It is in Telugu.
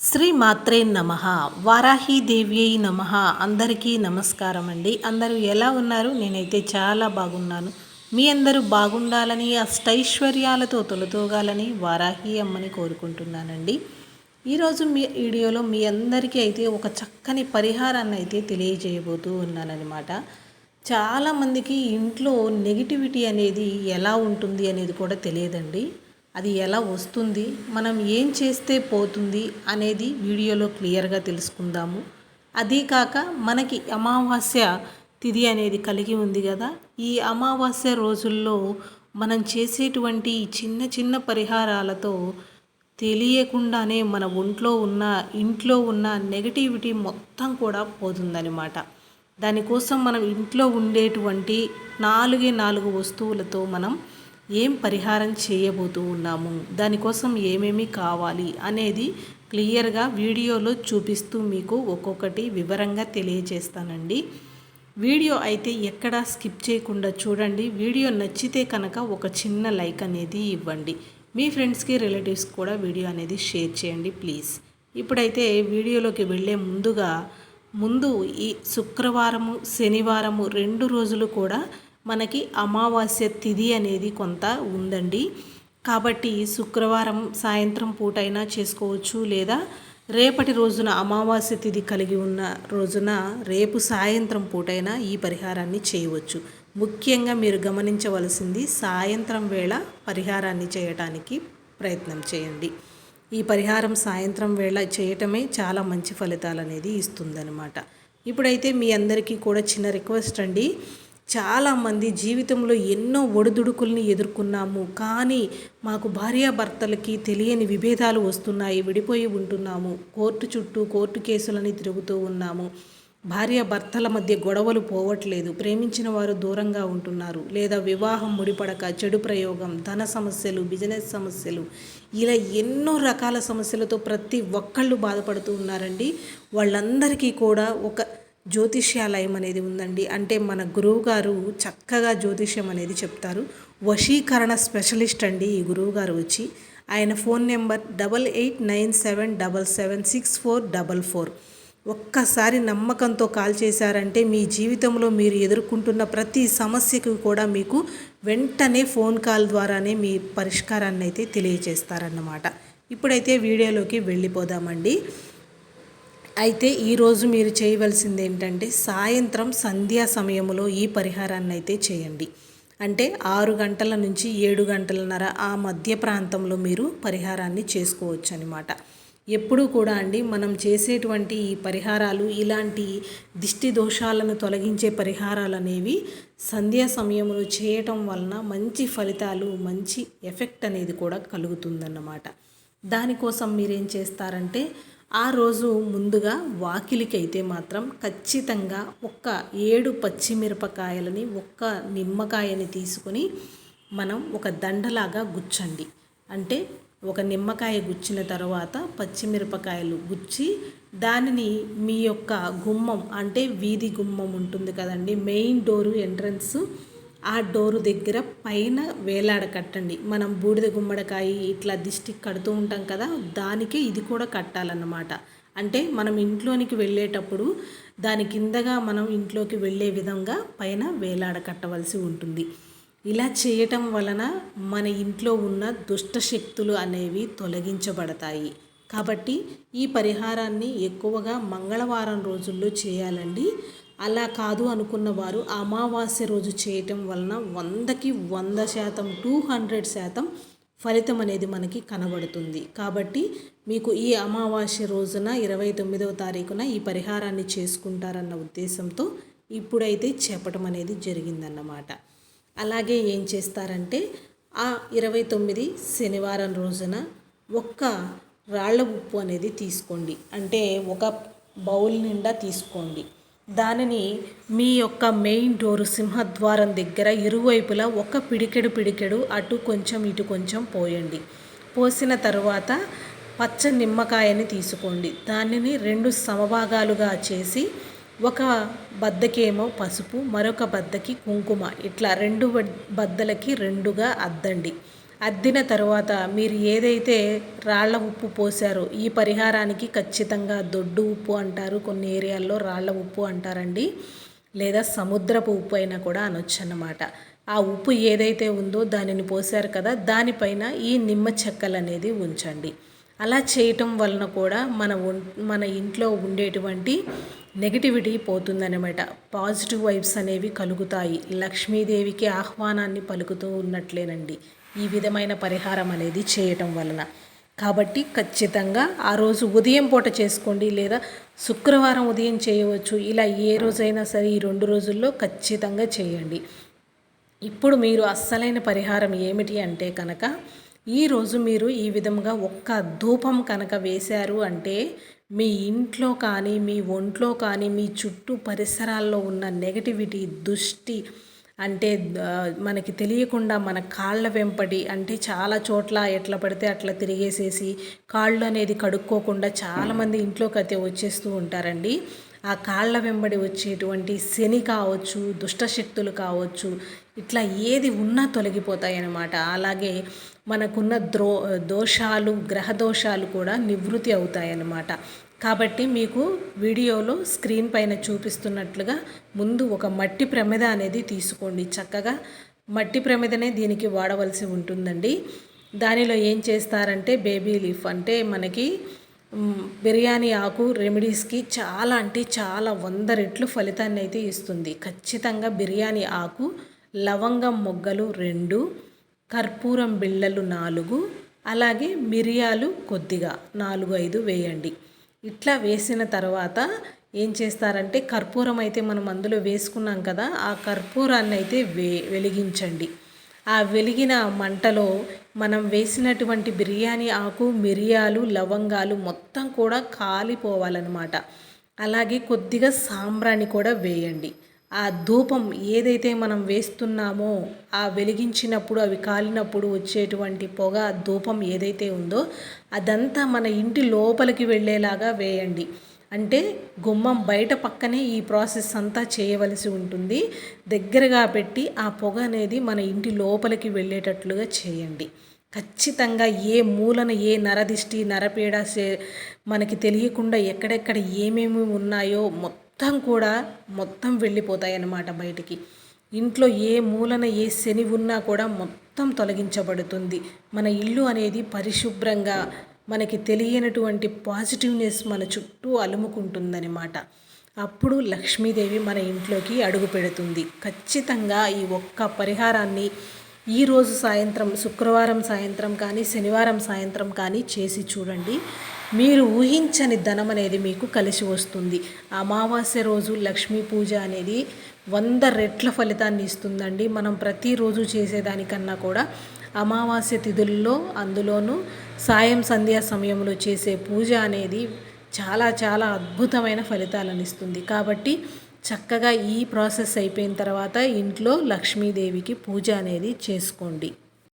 శ్రీ మాత్రే నమ వారాహీదేవ్యై నమ. అందరికీ నమస్కారం అండి. అందరూ ఎలా ఉన్నారు? నేనైతే చాలా బాగున్నాను. మీ అందరూ బాగుండాలని అష్టైశ్వర్యాలతో తొలతూగాలని వారాహి అమ్మని కోరుకుంటున్నానండి. ఈరోజు మీ వీడియోలో మీ అందరికీ అయితే ఒక చక్కని పరిహారాన్ని అయితే తెలియజేయబోతూ ఉన్నానన్నమాట. చాలామందికి ఇంట్లో నెగిటివిటీ అనేది ఎలా ఉంటుంది అనేది కూడా తెలియదండి. అది ఎలా వస్తుంది? మనం ఏం చేస్తే పోతుంది? అనేది వీడియోలో క్లియర్గా తెలుసుకుందాము. అదీ కాక మనకి అమావాస్య తిథి అనేది కలిగి ఉంది కదా? ఈ అమావాస్య రోజుల్లో మనం చేసేటువంటి చిన్న చిన్న పరిహారాలతో తెలియకుండానే మన ఒంట్లో ఉన్న ఇంట్లో ఉన్న నెగటివిటీ మొత్తం కూడా పోతుందనమాట దానికోసం మనం ఇంట్లో ఉండేటువంటి నాలుగే నాలుగు వస్తువులతో మనం ఏం పరిహారం చేయబోతూ ఉన్నాము? దానికోసం ఏమేమి కావాలి? అనేది క్లియర్గా వీడియోలో చూపిస్తూ మీకు ఒక్కొక్కటి వివరంగా తెలియజేస్తానండి. వీడియో అయితే ఎక్కడా స్కిప్ చేయకుండా చూడండి. వీడియో నచ్చితే కనుక ఒక చిన్న లైక్ అనేది ఇవ్వండి. మీ ఫ్రెండ్స్కి రిలేటివ్స్ కూడా వీడియో అనేది షేర్ చేయండి ప్లీజ్. ఇప్పుడైతే వీడియోలోకి వెళ్ళే ముందుగా ముందు ఈ శుక్రవారము శనివారము రెండు రోజులు కూడా మనకి అమావాస్య తిథి అనేది కొంత ఉందండి. కాబట్టి శుక్రవారం సాయంత్రం పూటైనా చేసుకోవచ్చు లేదా రేపటి రోజున అమావాస్య తిథి కలిగి ఉన్న రోజున రేపు సాయంత్రం పూటైనా ఈ పరిహారాన్ని చేయవచ్చు. ముఖ్యంగా మీరు గమనించవలసింది సాయంత్రం వేళ పరిహారాన్ని చేయటానికి ప్రయత్నం చేయండి. ఈ పరిహారం సాయంత్రం వేళ చేయటమే చాలా మంచి ఫలితాలు అనేది ఇస్తుందనమాట ఇప్పుడైతే మీ అందరికీ కూడా చిన్న రిక్వెస్ట్ అండి. చాలామంది జీవితంలో ఎన్నో ఒడిదుడుకుల్ని ఎదుర్కొన్నాము కానీ మాకు భార్యాభర్తలకి తెలియని విభేదాలు వస్తున్నాయి విడిపోయి ఉంటున్నాము. కోర్టు చుట్టూ కోర్టు కేసులని తిరుగుతూ ఉన్నాము. భార్యాభర్తల మధ్య గొడవలు పోవట్లేదు. ప్రేమించిన వారు దూరంగా ఉంటున్నారు. లేదా వివాహం ముడిపడక చెడు ప్రయోగం ధన సమస్యలు బిజినెస్ సమస్యలు ఇలా ఎన్నో రకాల సమస్యలతో ప్రతి ఒక్కళ్ళు బాధపడుతూ ఉన్నారండి. వాళ్ళందరికీ కూడా ఒక జ్యోతిష్యాలయం అనేది ఉందండి. అంటే మన గురువు గారు చక్కగా జ్యోతిష్యం అనేది చెప్తారు. వశీకరణ స్పెషలిస్ట్ అండి ఈ గురువు గారు వచ్చి. ఆయన phone number double eight nine seven double seven six four double four. ఒక్కసారి నమ్మకంతో కాల్ చేశారంటే మీ జీవితంలో మీరు ఎదుర్కొంటున్న ప్రతి సమస్యకు కూడా మీకు వెంటనే ఫోన్ కాల్ ద్వారానే మీ పరిష్కారాన్ని అయితే తెలియజేస్తారన్నమాట ఇప్పుడైతే వీడియోలోకి వెళ్ళిపోదామండి. అయితే ఈరోజు మీరు చేయవలసింది ఏంటంటే సాయంత్రం సంధ్యా సమయంలో ఈ పరిహారాన్ని అయితే చేయండి. అంటే ఆరు గంటల నుంచి ఏడు గంటలన్నర ఆ మధ్య ప్రాంతంలో మీరు పరిహారాన్ని చేసుకోవచ్చు అనమాట ఎప్పుడూ కూడా అండి మనం చేసేటువంటి ఈ పరిహారాలు ఇలాంటి దిష్టి దోషాలను తొలగించే పరిహారాలు అనేవి సంధ్యా సమయంలో చేయటం వలన మంచి ఫలితాలు మంచి ఎఫెక్ట్ అనేది కూడా కలుగుతుందన్నమాట. దానికోసం మీరేం చేస్తారంటే ఆ రోజు ముందుగా వాకిలికి అయితే మాత్రం ఖచ్చితంగా ఒక్క ఏడు పచ్చిమిరపకాయలని ఒక్క నిమ్మకాయని తీసుకొని మనం ఒక దండలాగా గుచ్చండి. అంటే ఒక నిమ్మకాయ గుచ్చిన తర్వాత పచ్చిమిరపకాయలు గుచ్చి దానిని మీ యొక్క గుమ్మం అంటే వీధి గుమ్మం ఉంటుంది కదండి మెయిన్ డోరు ఎంట్రన్స్ ఆ డోరు దగ్గర పైన వేలాడ కట్టండి మనం బూడిద గుమ్మడికాయ ఇట్లా దిష్టి కడుతూ ఉంటాం కదా దానికే ఇది కూడా కట్టాలన్నమాట. అంటే మనం ఇంట్లోనికి వెళ్ళేటప్పుడు దాని కిందగా మనం ఇంట్లోకి వెళ్ళే విధంగా పైన వేలాడ కట్టవలసి ఉంటుంది. ఇలా చేయటం వలన మన ఇంట్లో ఉన్న దుష్ట శక్తులు అనేవి తొలగించబడతాయి. కాబట్టి ఈ పరిహారాన్ని ఎక్కువగా మంగళవారం రోజుల్లో చేయాలండి. అలా కాదు అనుకున్న వారు అమావాస్య రోజు చేయటం వలన వందకి వంద శాతం టూ హండ్రెడ్ శాతం ఫలితం అనేది మనకి కనబడుతుంది. కాబట్టి మీకు ఈ అమావాస్య రోజున ఇరవై తొమ్మిదవ తారీఖున ఈ పరిహారాన్ని చేసుకుంటారన్న ఉద్దేశంతో ఇప్పుడైతే చెప్పటం అనేది జరిగిందన్నమాట. అలాగే ఏం చేస్తారంటే ఆ ఇరవై తొమ్మిది శనివారం రోజున ఒక్క రాళ్ళ ఉప్పు అనేది తీసుకోండి. అంటే ఒక బౌల్ నిండా తీసుకోండి. దానిని మీ యొక్క మెయిన్ డోరు సింహద్వారం దగ్గర ఇరువైపులా ఒక పిడికెడు పిడికెడు అటు కొంచెం ఇటు కొంచెం పోయండి. పోసిన తర్వాత పచ్చ నిమ్మకాయని తీసుకోండి. దానిని రెండు సమభాగాలుగా చేసి ఒక బద్దకేమో పసుపు మరొక బద్దకి కుంకుమ. ఇట్లా రెండు బద్దలకి రెండుగా అద్దండి. అద్దిన తరువాత మీరు ఏదైతే రాళ్ళ ఉప్పు పోసారో ఈ పరిహారానికి ఖచ్చితంగా దొడ్డు ఉప్పు అంటారు. కొన్ని ఏరియాల్లో రాళ్ళ ఉప్పు అంటారండి. లేదా సముద్రపు ఉప్పు అయినా కూడా అనొచ్చు అన్నమాట ఆ ఉప్పు ఏదైతే ఉందో దానిని పోసారు కదా దానిపైన ఈ నిమ్మ చెక్కలు అనేది ఉంచండి. అలా చేయటం వలన కూడా మన మన ఇంట్లో ఉండేటువంటి నెగిటివిటీ పోతుందనమాట పాజిటివ్ వైబ్స్ అనేవి కలుగుతాయి. లక్ష్మీదేవికి ఆహ్వానాన్ని పలుకుతూ ఉన్నట్లేనండి. ఈ విధమైన పరిహారం అనేది చేయటం వలన. కాబట్టి ఖచ్చితంగా ఆ రోజు ఉదయం పూట చేసుకోండి లేదా శుక్రవారం ఉదయం చేయవచ్చు. ఇలా ఏ రోజైనా సరే ఈ రెండు రోజుల్లో ఖచ్చితంగా చేయండి. ఇప్పుడు మీరు అస్సలైన పరిహారం ఏమిటి అంటే కనుక ఈరోజు మీరు ఈ విధంగా ఒక్క ధూపం కనుక వేశారు అంటే మీ ఇంట్లో కానీ మీ ఒంట్లో కానీ మీ చుట్టూ పరిసరాల్లో ఉన్న నెగటివిటీ దుష్టి అంటే మనకి తెలియకుండా మన కాళ్ళ వెంపటి అంటే చాలా చోట్ల ఎట్లా పడితే అట్లా తిరిగేసేసి కాళ్ళు అనేది కడుక్కోకుండా చాలామంది ఇంట్లోకి అయితే వచ్చేస్తూ ఉంటారండి. ఆ కాళ్ళ వెంబడి వచ్చేటువంటి శని కావచ్చు దుష్టశక్తులు కావచ్చు ఇట్లా ఏది ఉన్నా తొలగిపోతాయి అన్నమాట అలాగే మనకున్న ద్రో దోషాలు గ్రహ దోషాలు కూడా నివృత్తి అవుతాయన్నమాట. కాబట్టి మీకు వీడియోలో స్క్రీన్ పైన చూపిస్తున్నట్లుగా ముందు ఒక మట్టి ప్రమిద అనేది తీసుకోండి. చక్కగా మట్టి ప్రమిదనే దీనికి వాడవలసి ఉంటుందండి. దానిలో ఏం చేస్తారంటే బేబీ లీఫ్ అంటే మనకి బిర్యానీ ఆకు రెమెడీస్కి చాలా అంటే చాలా వంద రెట్లు ఫలితాన్ని అయితే ఇస్తుంది. ఖచ్చితంగా బిర్యానీ ఆకు లవంగం మొగ్గలు రెండు కర్పూరం బిళ్ళలు నాలుగు అలాగే మిరియాలు కొద్దిగా నాలుగు ఐదు వేయండి. ఇట్లా వేసిన తర్వాత ఏం చేస్తారంటే కర్పూరం అయితే మనం అందులో వేసుకున్నాం కదా ఆ కర్పూరాన్ని అయితే వే వెలిగించండి. ఆ వెలిగిన మంటలో మనం వేసినటువంటి బిర్యానీ ఆకు మిరియాలు లవంగాలు మొత్తం కూడా కాలిపోవాలన్నమాట. అలాగే కొద్దిగా సాంబ్రాణి కూడా వేయండి. ఆ ధూపం ఏదైతే మనం వేస్తున్నామో ఆ వెలిగించినప్పుడు అవి కాలినప్పుడు వచ్చేటువంటి పొగ ధూపం ఏదైతే ఉందో అదంతా మన ఇంటి లోపలికి వెళ్ళేలాగా వేయండి. అంటే గుమ్మం బయట పక్కనే ఈ ప్రాసెస్ అంతా చేయవలసి ఉంటుంది. దగ్గరగా పెట్టి ఆ పొగ అనేది మన ఇంటి లోపలికి వెళ్ళేటట్లుగా చేయండి. ఖచ్చితంగా ఏ మూలన ఏ నరదిష్టి నరపీడ మనకి తెలియకుండా ఎక్కడెక్కడ ఏమేమి ఉన్నాయో మొత్తం మొత్తం కూడా మొత్తం వెళ్ళిపోతాయి అన్నమాట బయటికి. ఇంట్లో ఏ మూలన ఏ శని ఉన్నా కూడా మొత్తం తొలగించబడుతుంది. మన ఇల్లు అనేది పరిశుభ్రంగా మనకి తెలియనటువంటి పాజిటివ్నెస్ మన చుట్టూ అలుముకుంటుందన్నమాట. అప్పుడు లక్ష్మీదేవి మన ఇంట్లోకి అడుగు పెడుతుంది. ఖచ్చితంగా ఈ ఒక్క పరిహారాన్ని ఈరోజు సాయంత్రం శుక్రవారం సాయంత్రం కానీ శనివారం సాయంత్రం కానీ చేసి చూడండి. మీరు ఊహించని ధనం అనేది మీకు కలిసి వస్తుంది. అమావాస్య రోజు లక్ష్మీ పూజ అనేది వంద రెట్ల ఫలితాన్ని ఇస్తుందండి. మనం ప్రతిరోజు చేసేదానికన్నా కూడా అమావాస్య తిథుల్లో అందులోనూ సాయం సంధ్యా సమయంలో చేసే పూజ అనేది చాలా చాలా అద్భుతమైన ఫలితాలను ఇస్తుంది. కాబట్టి చక్కగా ఈ ప్రాసెస్ అయిపోయిన తర్వాత ఇంట్లో లక్ష్మీదేవికి పూజ అనేది చేసుకోండి.